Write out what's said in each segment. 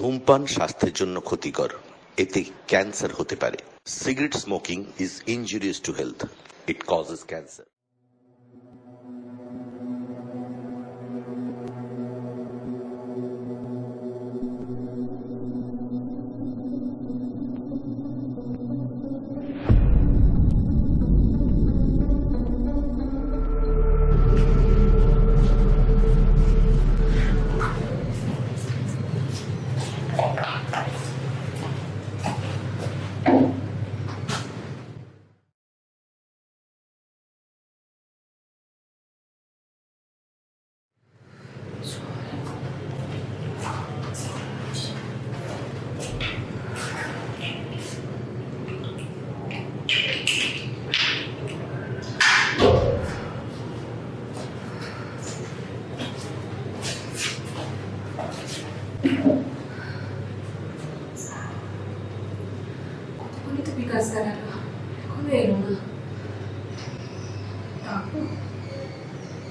ধূমপান স্বাস্থ্যের জন্য ক্ষতিকর। এতে ক্যান্সার হতে পারে। Cigarette smoking is injurious to health it causes cancer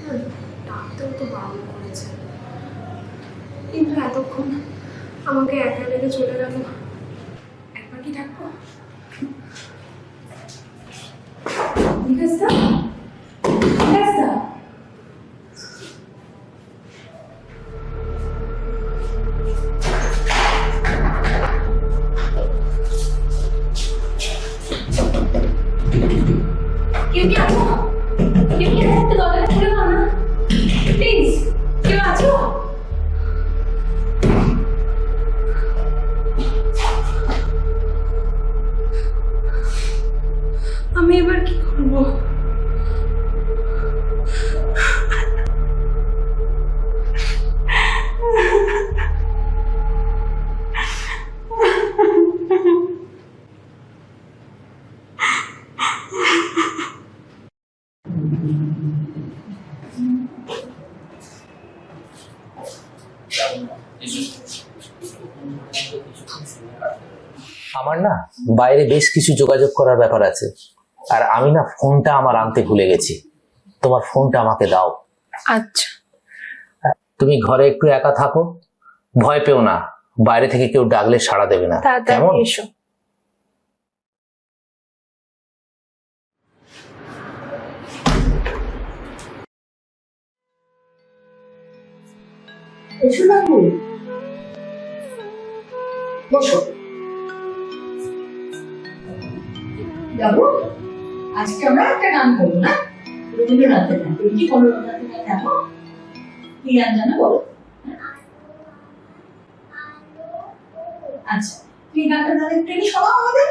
না, ডাকতেও তো বারণ করেছে। কিন্তু এতক্ষণ আমাকে একা রেখে চলে গেল। বাইরে বেশ কিছু যোগাযোগ করার ব্যাপার আছে। আর আমি না ফোনটা আমার আনতে ভুলে গেছি। তোমার ফোনটা আমাকে দাও। আচ্ছা। তুমি ঘরে একটু একা থাকো। ভয় পেও না। বাইরে থেকে কেউ ডাকলে সাড়া দেবে না। কেমন? এসো। এসো বসো। যাব। আজকে আমরা একটা গান করব, না? রবীন্দ্রনাথের গান। তুমি কি কোনো রবীন্দ্রনাথের গান জানো? কি গান জানো বলো? আচ্ছা তুমি গানটা তাহলে এনে শোনাও আমাদের।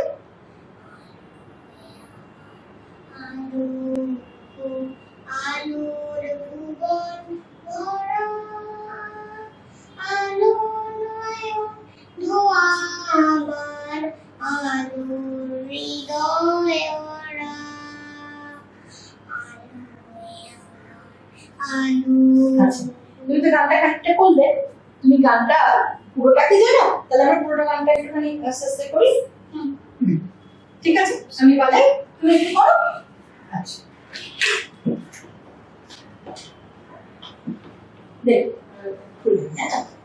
দেখ খুলবে, হ্যাঁ? আলোর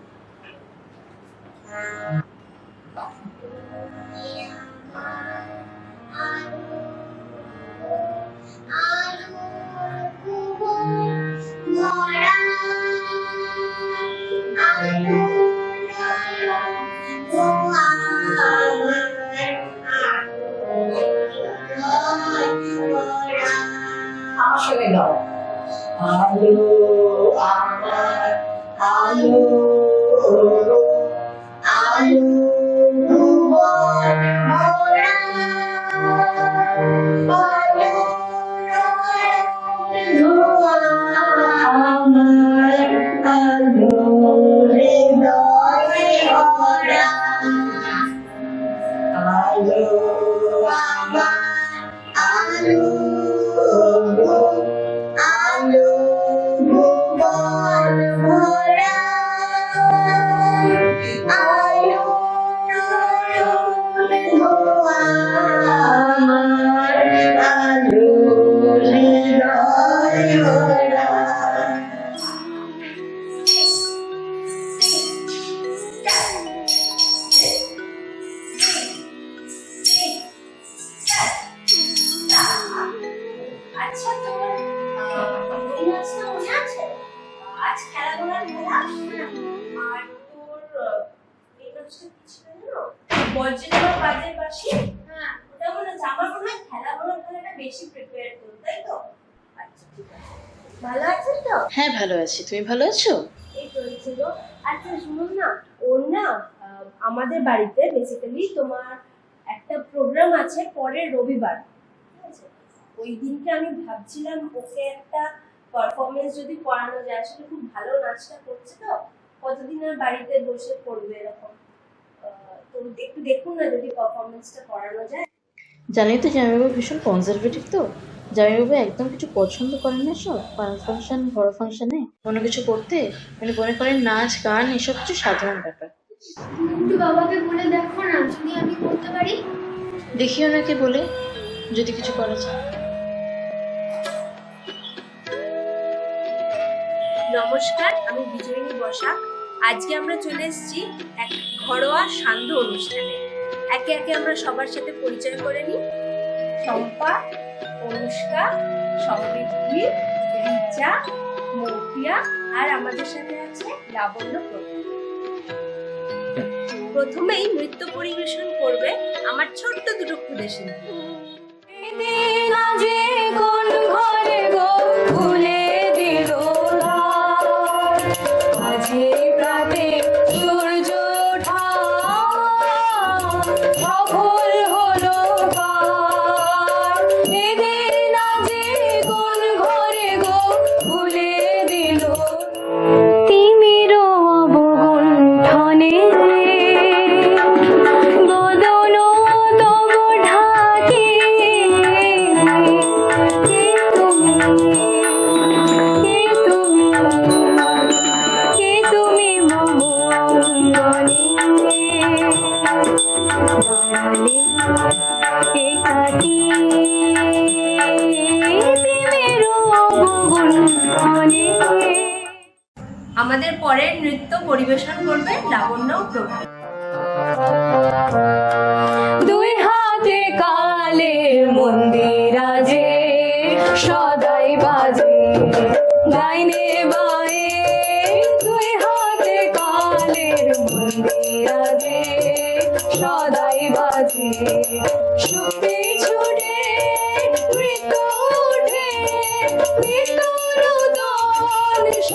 আছি। তুমি ভালো আছো? আচ্ছা শুনুন না না আমাদের বাড়িতে বেসিক্যালি তোমার একটা প্রোগ্রাম আছে পরের রবিবার। ওই দিনকে আমি ভাবছিলাম ওকে একটা পারফরমেন্স যদি করানো যায় আসলে খুব ভালো নাচটা করছে তো কতদিন আর বাড়িতে বসে করবে এরকম? তো একটু দেখুন না যদি পারফরমেন্সটা করানো যায়। জানি তো জামাইবাবু ভীষণ কনজারভেটিভ তো। জামাইবাবু একদম কিছু পছন্দ করেন না সব? ফাংশন বড় ফাংশনে কোনো কিছু করতে? মানে মনে করেন নাচ গান এসব কিছু সাধারণ ব্যাপার। একটু বাবাকে বলে দেখো না যদি আমি করতে পারি। দেখি ওনাকে বলে যদি কিছু করা যায়। নমস্কার আমি বিজয়িনী বসাক। আজকে আমরা চলে এসেছি এক ঘরোয়া সান্ধ্য অনুষ্ঠানে। একে একে আমরা সবার সাথে পরিচয় করে নিই। শম্পা অনুষ্কা সমৃদ্ধি রিচা, মৌপিয়া আর আমাদের সাথে আছে লাবণ্য প্রথমেই নৃত্য পরিবেশন করবে আমার ছোট্ট দুটো খুদে শিল্পী। তিমিরো আমাদের পরের নৃত্য পরিবেশন করবে লাবণ্য প্রভা।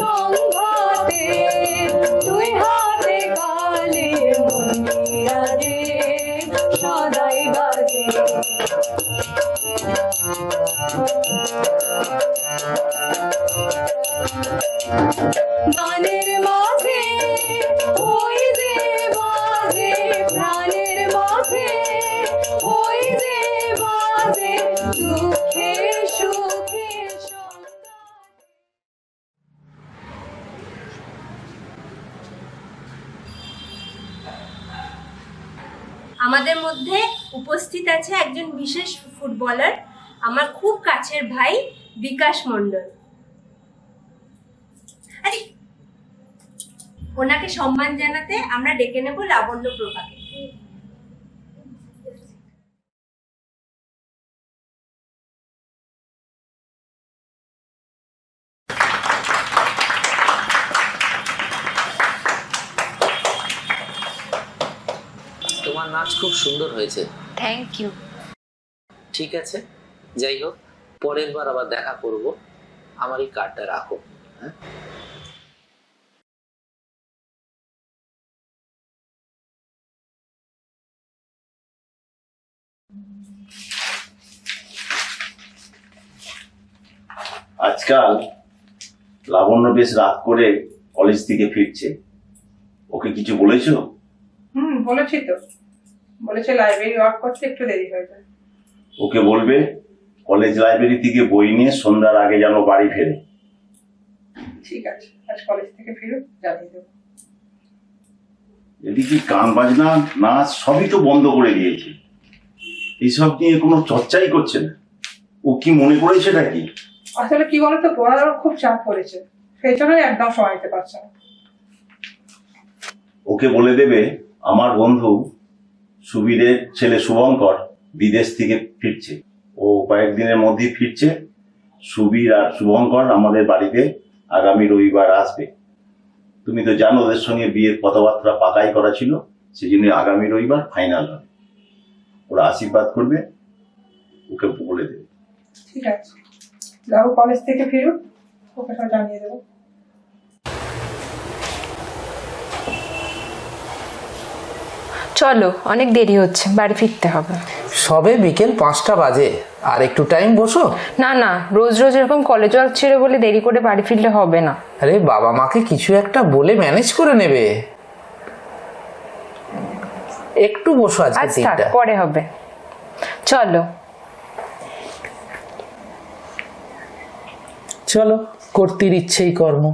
সংঘাতে দুই হাতে কালে মন্দিরাজে সদাই বাজে। উপস্থিত আছে একজন বিশেষ ফুটবলার আমার খুব কাছের ভাই বিকাশ মণ্ডল। আরে, ওনাকে সম্মান জানাতে আমরা ডেকে নেব লাবণ্য প্রভাকে তোমার নাচ খুব সুন্দর হয়েছে। থ্যাংক ইউ ঠিক আছে? যাই হোক পরের বার আবার দেখা করব। আমার এই কার্ডটা রাখো। হ্যাঁ? আজকাল লাবণ্য বেশ রাত করে কলেজ থেকে ফিরছে। ওকে কিছু বলেছ? হুম বলেছি তো। বলেছে লাইব্রেরি ওয়ার্ক করতে একটু দেরি হয়ে যায়। ওকে বলবে কলেজ লাইব্রেরি থেকে বই নিয়ে সন্ধ্যার আগে যেন বাড়ি ফেরে। ঠিক আছে আজ কলেজ থেকে ফিরুক জানিয়ে দেবো। এদিকে গান বাজনা নাচ সবই তো বন্ধ করে দিয়েছে। এইসব নিয়ে কোনো চর্চাই করছে না। ও কি মনে করেছে নাকি? আসলে কি বলতো পড়ার খুব চাপ পড়েছে। সেই জন্যই একদম সময় দিতে পারছে না। ওকে বলে দেবে আমার বন্ধু সুবীরের ছেলে শুভঙ্কর বিদেশ থেকে ফিরছে। ও কয়েকদিনের মধ্যেই ফিরছে। সুবীর আর শুভঙ্কর আমাদের বাড়িতে আগামী রবিবার আসবে। তুমি তো জানো ওদের সঙ্গে বিয়ের কথাবার্তা পাকাই করা ছিল সেই জন্য আগামী রবিবার ফাইনাল হবে। ওরা আশীর্বাদ করবে, ওকে বলে দেবে। ঠিক আছে। রাহু কলেজ থেকে ফিরুক ওকে সব জানিয়ে দেবো। চলো অনেক দেরি হচ্ছে বাড়ি ফিরতে হবে। সবে বিকেল পাঁচটা বাজে আর একটু টাইম বসো? না না রোজ রোজ এরকম কলেজ ওয়ার্ক ছেড়ে বলে দেরি করে বাড়ি ফিরলে হবে না। আরে বাবা মাকে কিছু একটা বলে ম্যানেজ করে নেবে। একটু বসো আজকে আজ থাক পরে হবে। চলো। চলো কর্তির ইচ্ছেই কর্ম।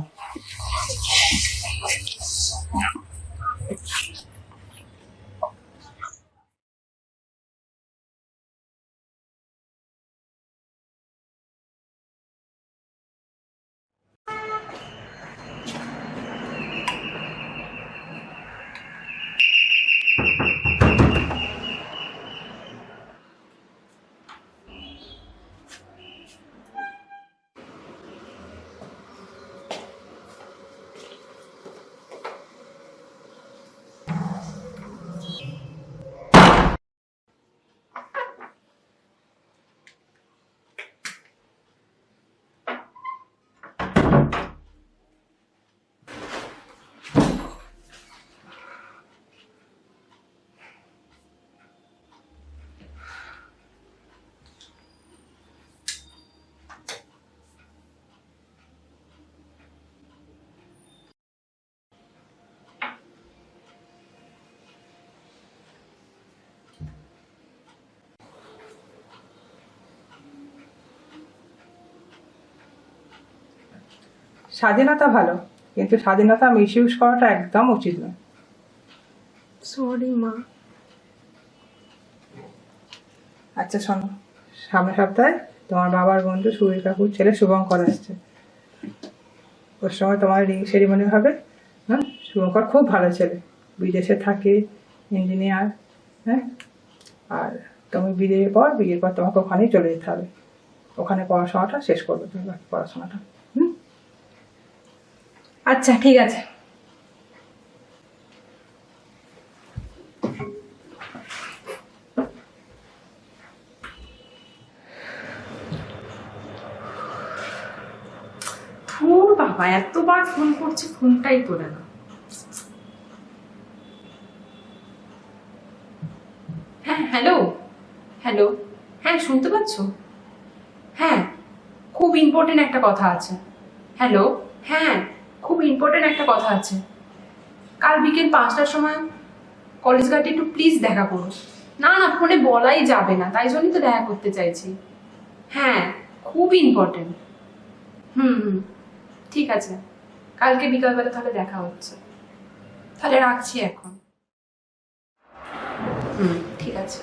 স্বাধীনতা ভালো কিন্তু স্বাধীনতা মিসইউজ করাটা একদম উচিত নয়। সরি মা। আচ্ছা শোনো। সামনের সপ্তাহে তোমার বাবার বন্ধু সুবীর কাকুর ছেলে শুভঙ্কর আসছে। ওর সময় তোমার রিং সেরিমনি হবে। হ্যাঁ শুভঙ্কর খুব ভালো ছেলে। বিদেশে থাকে ইঞ্জিনিয়ার হ্যাঁ? আর তুমি বিয়ের পর বিয়ের পর তোমাকে ওখানেই চলে যেতে হবে। ওখানে পড়াশোনাটা শেষ করবে তুমি বাকি পড়াশোনাটা। আচ্ছা ঠিক আছে। তোর বাবা, এতবার ফোন করছে, ফোনটাই তোলে না। হ্যাঁ হ্যালো? হ্যালো? হ্যাঁ শুনতে পাচ্ছ? হ্যাঁ খুব ইম্পর্টেন্ট একটা কথা আছে। হ্যালো? হ্যাঁ খুব ইম্পর্টেন্ট একটা কথা আছে। কাল বিকেল পাঁচটার সময় কলেজ ঘাটে একটু প্লিজ দেখা করো না না ফোনে বলাই যাবে না, তাই জন্যই তো দেখা করতে চাইছি। হ্যাঁ খুব ইম্পর্টেন্ট হুম হুম, ঠিক আছে। কালকে বিকালবেলা তাহলে দেখা হচ্ছে। তাহলে রাখছি এখন। হুম, ঠিক আছে।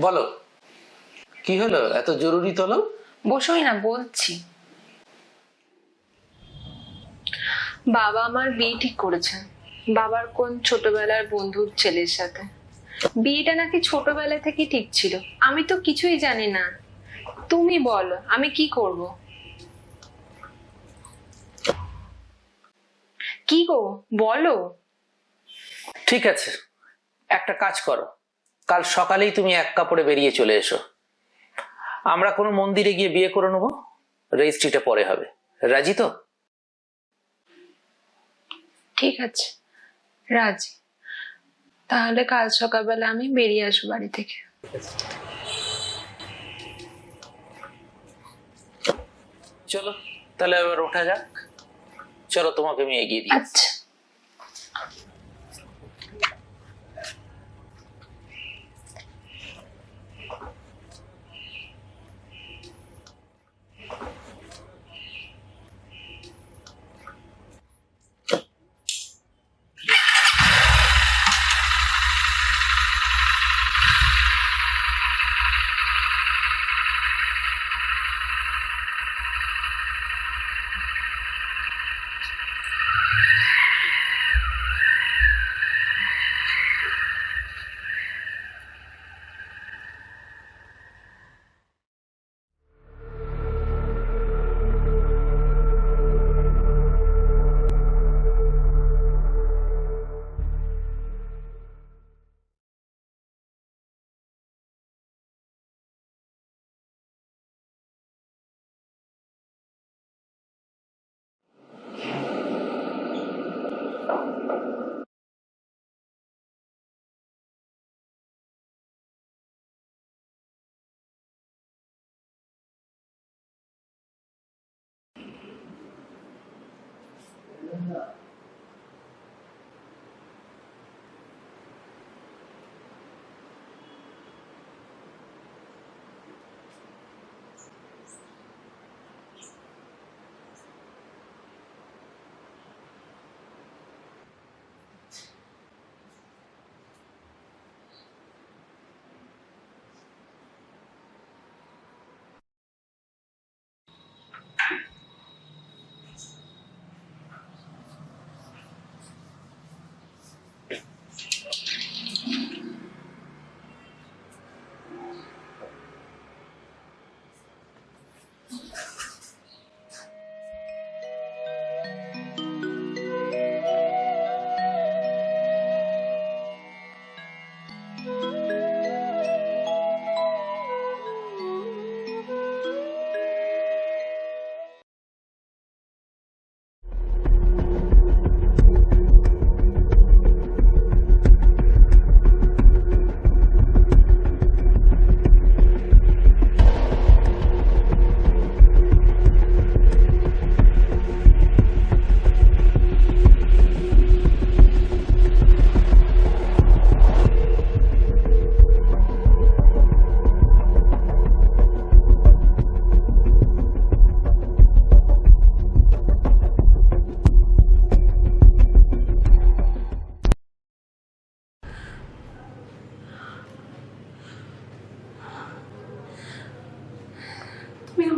বলো কি হলো? এত জরুরি তোলো বসোই না বলছি। বাবা আমার বিয়ে ঠিক করেছে বাবার কোন ছোটবেলার বন্ধুর ছেলের সাথে। বিয়েটা নাকি ছোটবেলা থেকে ঠিক ছিল। আমি তো কিছুই জানি না। তুমি বলো আমি কি করব? কি গো বলো। ঠিক আছে একটা কাজ করো। কাল সকালেই তুমি এক কাপড়ে বেরিয়ে চলে এসো। আমরা কোনো মন্দিরে গিয়ে বিয়ে করে নেব? রেজিস্ট্রিটা পরে হবে। রাজি তো? ঠিক আছে। রাজি। তাহলে কাল সকালবেলা আমি বেরিয়ে আসব বাড়ি থেকে। চলো তাহলে এবার ওঠা যাক। চলো তোমাকে আমি এগিয়ে দিই আচ্ছা।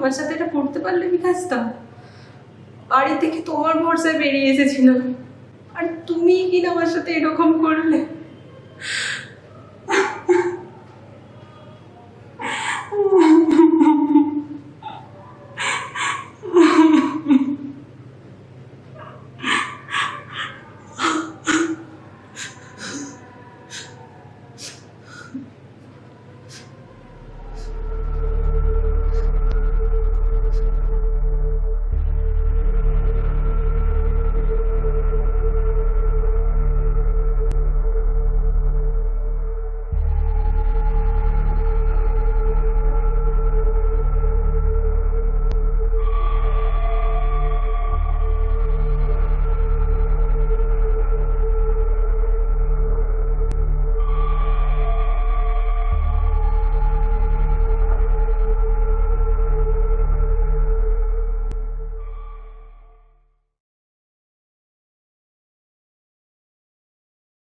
তুমি আমার সাথে এটা পড়তে পারলে আমি কাজটা বাড়ি থেকে তোমার ভরসায় বেরিয়ে এসেছিলাম আর তুমি কিনা আমার সাথে এরকম করলে?